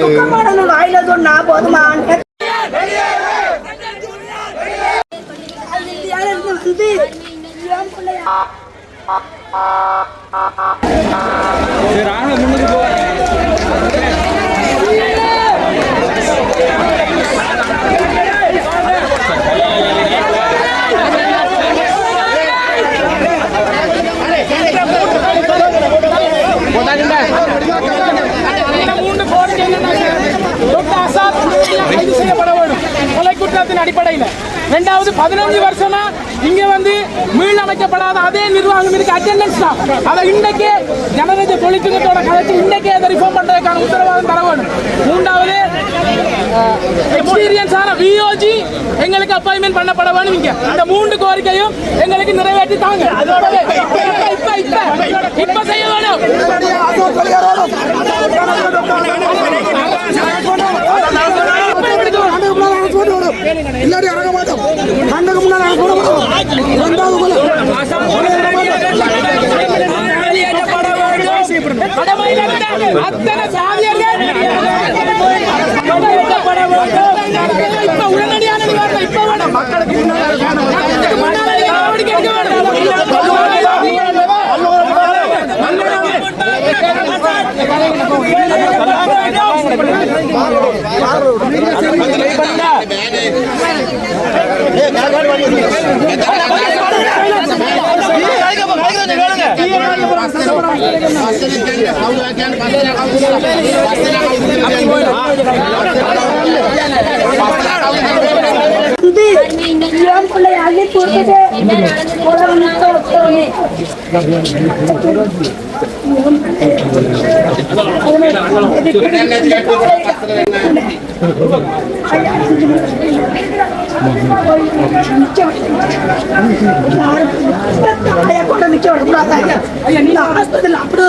துக்கமானது வாயில சொன்னா போதுமா? இந்தியால இருந்து வந்து என் பதினஞ்சு வருஷமா இங்க வந்து மீள் அமைக்கப்படாத அதே நிர்வாகம் இருக்கு அட்டெண்டன்ஸ் தான். அதை இன்றைக்கே ஜனரஞ்ச தொழிற்சங்கத்தோட கலைச்சு இன்றைக்கே அதை ரிஃபார்ம் பண்றதுக்கான உத்தரவாதம் தர வேண்டும் மூன்றாவது எக்ஸ்பீரியன்ஸான விஓஜி எங்களுக்கு அப்பாயின்மெண்ட் பண்ணப்பட வேணும் இங்க. இந்த மூன்று கோரிக்கையும் எங்களுக்கு நிறைவேற்றி தாங்க. இப்ப இப்ப இப்ப இப்ப செய்ய வேணும். இல்லாட்டி அத்தனை சாதியர்கள் என் பிள்ளைய அள்ளி போட்டுட்டு கொலை பண்ணிட்டு வச்சவனே. அப்படி ஒரு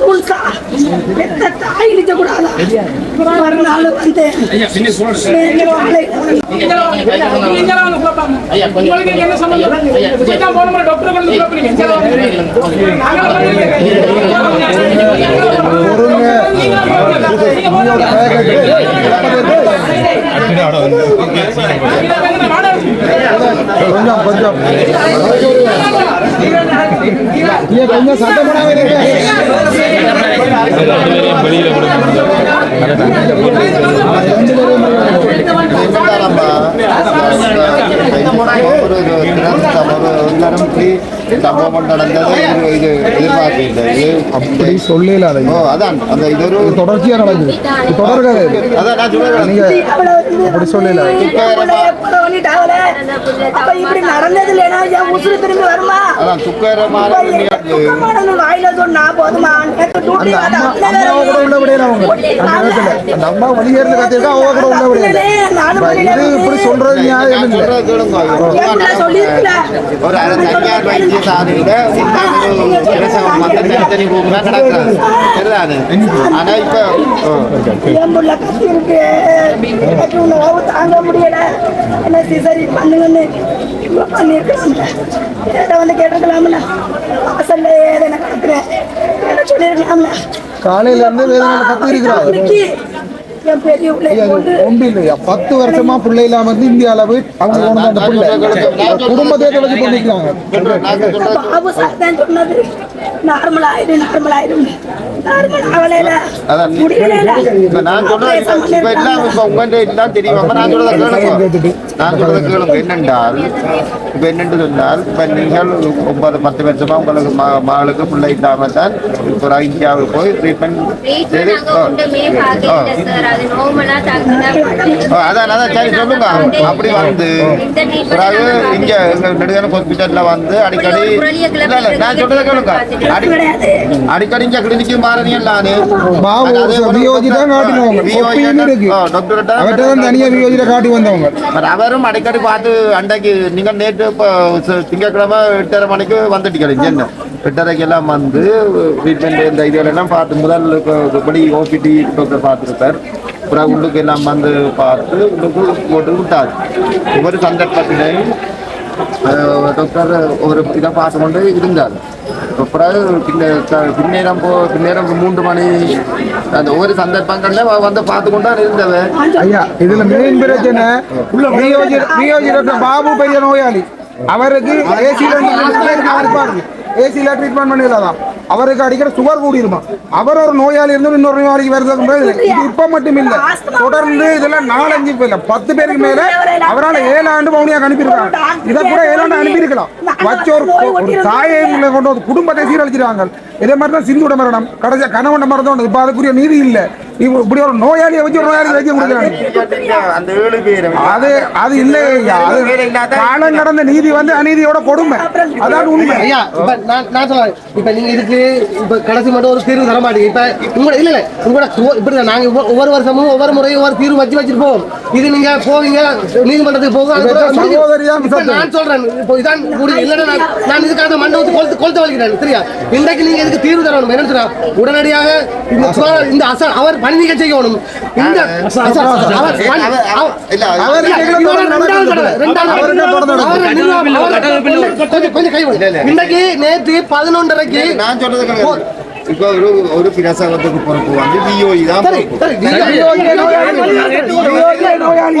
rules பெத்த தாய் நிக்க கூடாதா? மறுநாள் வந்து என்ன சம்பந்தம் போன டாக்டர் கொண்டு கொஞ்சம் கொஞ்சம் நீங்க கொஞ்சம் சத்தம் போடாம இப்படி சம்பவம் நடந்தது இது எதிர்பார்க்கல இது அப்படி சொல்லல அதை. ஓ அதான் அந்த இது ஒரு தொடர்ச்சியா நடக்குது. இது தொடர்கதை இது. அதான் நான் சொல்லுவேன் நீங்க அப்படி சொல்லல. அப்ப இப்படி நடந்தது இல்லைன்னா என் உசுறு திரும்பி வருமா அதான் துக்ககரமான ஒரு நிகழ்வு. துக்கமானது. வாயில சொன்னா போதுமா? நேத்து டியூட்டி அந்த வந்த அம்மா அத்தனை அம்மாவை கூட உள்ள விடையில அவங்க அந்த நேரத்துல அந்த அம்மா வழியேறது கத்திருக்கா அவங்க கூட உள்ள விடையில இப்ப இது இப்படி சொல்றது நியாயம் நான் இல்லை. ஒரு அரை தனியார் ஒரு பிரசவம் வந்து தனித்தனி சரிதானே ஆனா இப்ப தாங்க முடியல என்ன சிசரி பண்ணுங்கன்னு இவ்வளோ பண்ணியிருக்காங்க ஏட்ட வந்து கேட்டிருக்கலாம்ல. வாசல்ல ஏதேன கிடக்குறேன் என்ன சொல்லியிருக்கலாம்ல. காலையில இருந்து வேதனை கத்தி இருக்கிறாங்க இன்னைக்கு என் பெரிய பிள்ளைய கொண்டு ஒன்று இல்லையா? பத்து வருஷமா பிள்ளை இல்லாம இருந்து இந்தியால போய் அந்த பிள்ளை. பண்ணிக்கிறாங்க பாபு சார் தான் சொன்னது நார்மல் நார்மல் நார்மல் முடியல நான் சொல்றது இப்ப இப்ப எல்லாம் இப்ப உங்கள்ட்ட எல்லாம் தெரியும்? நான் சொல்றத கேளுங்க. நான் சொல்றத கேளுங்க. என்னென்றால் இப்ப என்னென்று சொன்னால் இப்ப நீங்கள் ஒன்பது பத்து வருஷமா உங்களுக்கு மகளுக்கு பிள்ளை இல்லாம தான் இப்போ இந்தியாவுக்கு போய் ட்ரீட்மெண்ட் ஒன்றுமே சார் அதான் அதான் சரி சொல்லுங்க. அப்படி வந்து பிறகு இங்க ஹாஸ்பிட்டல்ல வந்து அடிக்கடி இல்ல இல்ல நான் சொல்றத கேளுங்க. அடி அடிக்கடி இங்க கிளினிக்கு மாறனீங்க நானு? அவரும் அடிக்கடி பார்த்து அன்றைக்கு நீங்க நேற்று இப்போ திங்கட்கிழமை எட்டரை மணிக்கு வந்துட்டீங்க என்ன எட்டரைக்கு எல்லாம் வந்து ட்ரீட்மெண்ட் இந்த இதெல்லாம் பார்த்து முதல் படி ஓபிடி டாக்டர் பார்த்துருப்பார். அப்புறம் உள்ளுக்கு எல்லாம் வந்து பார்த்து உள்ளுக்கு போட்டு விட்டார். ஒவ்வொரு சந்தர்ப்பத்திலையும் டாக்டர் ஒரு இதை பார்த்து கொண்டு இருந்தார். பிறகு பின்ன பின்னேரம் போ பின்னேரம் மூன்று மணி அந்த ஒரு சந்தர்ப்பங்கள்ல வந்து பார்த்து கொண்டு தான் இருந்தவன் ஐயா இதுல மெயின் பிரச்சனை பாபு பெரிய நோயாளி. அவருக்கு ஏசியில ஏசியில ட்ரீட்மெண்ட் பண்ணிடலாம்? அவருக்கு அடிக்கடி சுகர் கூடி இருக்கும் அவர் ஒரு நோயாளி இருந்து இன்னொரு நோயாளிக்கு வருது இது இப்ப மட்டும் இல்ல. தொடர்ந்து இதுல நாலஞ்சு இல்ல. பத்து பேருக்கு மேல அவரால் ஏழு ஆண்டு மௌனியாக அனுப்பியிருக்காங்க இதை கூட ஏழு ஆண்டு அனுப்பியிருக்கலாம். வச்ச ஒரு ஒரு தாயை கொண்டு வந்து குடும்பத்தை சீரழிச்சிருக்காங்க இதே மாதிரி தான் சிந்துட மரணம். கடைசியா கணவன் மரணம் இப்ப அதுக்குரிய நீதி இல்ல. இப்படி ஒரு நோயாளியை வச்சு ஒரு நோயாளி வைக்க கொடுக்குறாங்க. அந்த ஏழு பேர் அது அது இல்லை. ஐயா அது காலம் கடந்த நீதி வந்து அநீதியோட கொடுமை. அதான் உண்மை. ஐயா இப்ப நான் நான் சொல்றேன். இப்ப நீங்க இதுக்கு இப்ப கடைசி மட்டும் ஒரு தீர்வு தர மாட்டீங்க. இப்ப உங்களோட இல்ல இல்ல. உங்களோட இப்படி நாங்க ஒவ்வொரு- ஒவ்வொரு வருஷமும் ஒவ்வொரு முறையும் ஒவ்வொரு தீர்வு வச்சு வச்சுட்டு போவோம் இது நீங்க போவீங்க நீதிமன்றத்துக்கு போக. நான் சொல்றேன். இப்போ இதான் இல்லைன்னா நான் இதுக்காக மண்டபத்து கொளுத்து கொளுத்து வலிக்கிறேன். சரியா? இன்றைக்கு நீங்க இதுக்கு தீர்வு தரணும் என்ன உடனடியாக இந்த இந்த அசல் அவர் பணி நீக்கம் செய்யணும் இந்த கொஞ்சம் கை. இன்னைக்கு நேற்று பதினொன்றரைக்கு நான் சொல்றது. இப்போ பொறுப்பு. சரி, நீங்க- வியோஜி நோயாளி. வியோஜி நோயாளி.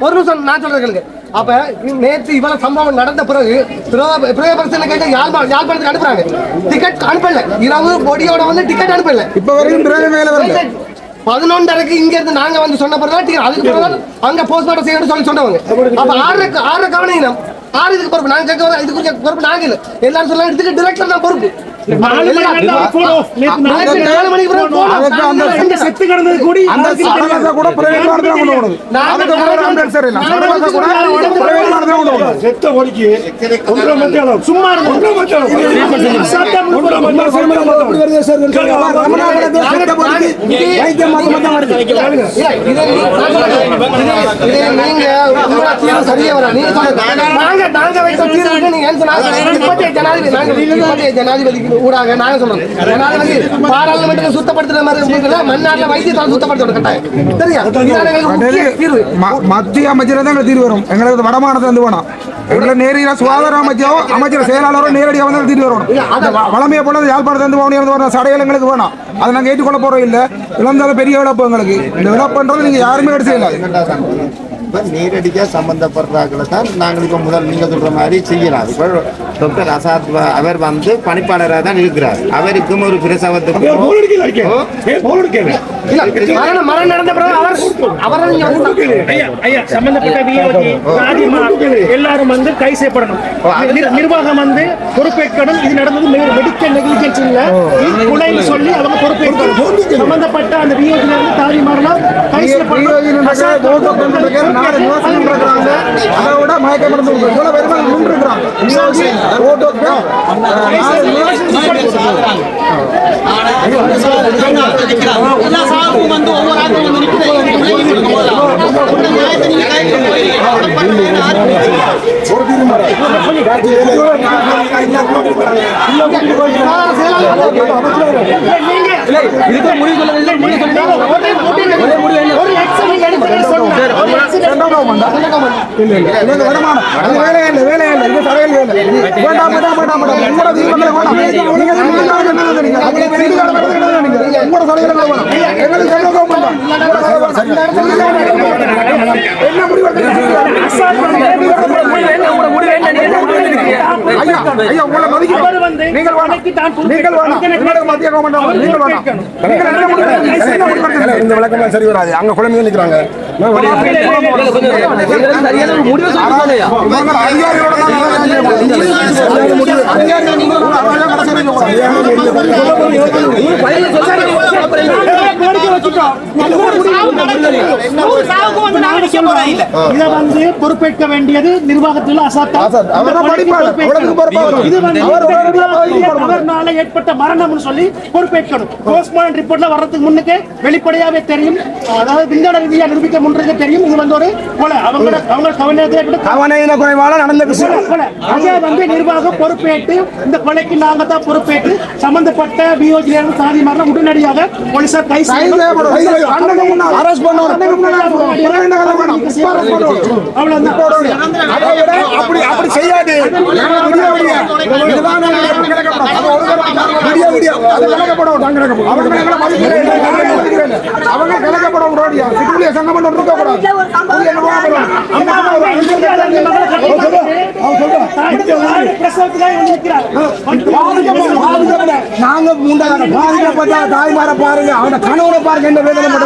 ஒரு- நிமிஷம் நான் சொல்றது கேளுங்க அப்ப நேற்று இவ்வளவு சம்பவம் நடந்த பிறகு பிர- பிரியதர்சனை கேட்டு யாழ்ப்பாணம் யாழ்ப்பாணத்துக்கு அனுப்புறாங்க டிக்கெட் அனுப்பல இரவு பொடியோட வந்து டிக்கெட் அனுப்பல இப்ப வரைக்கும் மேல வரல பதினொன்றரைக்கு இங்க இருந்து நாங்க வந்து சொன்ன பிறகு அதுக்கு பிறகு அங்க போஸ்ட்மார்ட்டம் செய்யணும்னு சொல்லி சொன்னவங்க அப்ப ஆறு ஆறு கவனிக்கணும் ஆறு இதுக்கு பொறுப்பு நாங்க கேட்க வர இதுக்கு பொறுப்பு நாங்க இல்ல எல்லாரும் சொல்ல இதுக்கு டிரெக்டர் தான் பொறுப்பு. நீங்க தீர்வு சரியா வர. நீங்க. நாங்க- நாங்க வைத்த தீர்வுக்கு நீங்க என்ன சொன்னாங்க? இப்போதைய ஜனாதிபதி நாங்க இப்போதைய ஜனாதிபதிக்கு ஊடாக நாங்க சொல்றோம். ஜனாதிபதி பாராளுமன்றத்தை சுத்தப்படுத்துற மாதிரி மண்ணாட்ல வைத்தியத்தால் சுத்தப்படுத்தணும் கட்டாயம். சரியா? தீர்வு. மத்திய அமைச்சர் தான் எங்களுக்கு தீர்வு வரும் எங்களுக்கு வடமாநிலத்துல இருந்து வேணும் எங்களை நேரடியாக சுகாதார அமைச்சரோ அமைச்சர் செயலாளரோ நேரடியாக வந்து தீர்வு வரணும் இந்த வ- வளமையை போனது யாழ்ப்பாணத்துல இருந்து போகணும் வர சடைகள் எங்களுக்கு வேணும் அதை நாங்கள் ஏற்றுக்கொள்ள போறோம் இல்லை இழந்தாலும் பெரிய இழப்பு எங்களுக்கு இந்த இழப்புன்றது நீங்க யாருமே எடுத்து செய்யலாது இப்ப நேரடியா சம்பந்தப்படுறாக்களை தான் நாங்கள் இப்ப முதல் நீங்க சொல்ற மாதிரி செய்யலாம் இப்ப டாக்டர் அசாத் அவர் வந்து பணிப்பாளராக தான் இருக்கிறார். அவருக்கும் ஒரு பிரசவத்துக்கு மரணம் நடந்த பிறகு அவர் சம்பந்தப்பட்ட எல்லாரும் வந்து கை செய்யப்படணும் நிர்- நிர்வாகம் வந்து பொறுப்பேற்கணும். இது நடந்தது மெடிக்கல் நெக்லிஜென்ஸ் இல்ல. கொலைன்னு சொல்லி அவங்க பொறுப்பேற்கணும். சம்பந்தப்பட்ட அந்த விஓஜி இருந்து தாதிமாரெல்லாம் கை செய்யப்படணும் நாலு நிவாசிகள் இருக்கிறாங்க அதை விட மயக்க மருந்து. இவ்வளவு பேருமே நின்று இருக்கிறாங்க நிவாசி, ஓட்டோக்கு, நாலு நிவாசி ஒரு எக்ஸாம் ரெண்டாவது வந்தா? இல்ல, இல்ல. இவங்க இல்லை, வேலையா இல்லை. வேண்டாம், வேண்டாம், வேண்டாம், வேண்டாம். உங்களோட தீபங்களை வேண்டாம். நீங்க தான் நீங்க தான் என்ன நீங்க? அப்படி செய்தி காலம் நடத்துறது என்ன நீங்க? உங்களோட சலுகைகளை வேண்டாம். எங்களுக்கு சலுகை வேண்டாம். என்ன முடிவு எடுத்தீங்க? ஐயா, ஐயா, உங்களை மதிக்கிறோம். அவர் வந்து நீங்கள் நீங்கள். உங்களுக்கு மத்திய கவர்மெண்ட் வேண்டாம். நீங்கள் வேண்டாம். நீங்கள் என்ன முடிவு வேடிக்கை வச்சுட்டோம் இதை வந்து பொறுப்பேற்க வேண்டியது நிர்வாகத்தில் அவர்னால ஏற்பட்ட மரணம் சொல்லி பொறுப்பேற்கணும். போஸ்ட்மார்டம் ரிப்போர்ட்ல வர்றதுக்கு முன்னுக்கு வெளிப்படையாவே தெரியும். அதாவது விஞ்ஞான ரீதியா நிரூபிக்க முன்றது தெரியும். இது வந்து ஒரு கொலை. அவங்க அவங்க கவனத்தை கவனையில நடந்த விஷயம். அதே வந்து நிர்வாகம் பொறுப்பேற்று இந்த கொலைக்கு நாங்க தான் பொறுப்பேற்று சம்பந்தப்பட்ட பிஓஜி சாதி மரணம் உடனடியாக போலீசார் கை அரஸ்ட் பண்ணுவோம் அப்படி அப்படி செய்யாது விடிய விடிய அது கலக்கப்படும் அவங்க அவங்க கலக்கப்படும் சிட்டுக்குள்ளே சங்கம் நாங்க மூண்டாயிரம் பாதுகாப்பட்ட தாய்மாரை பாருங்க அவன கணவனை பாருங்க என்ன வேதனை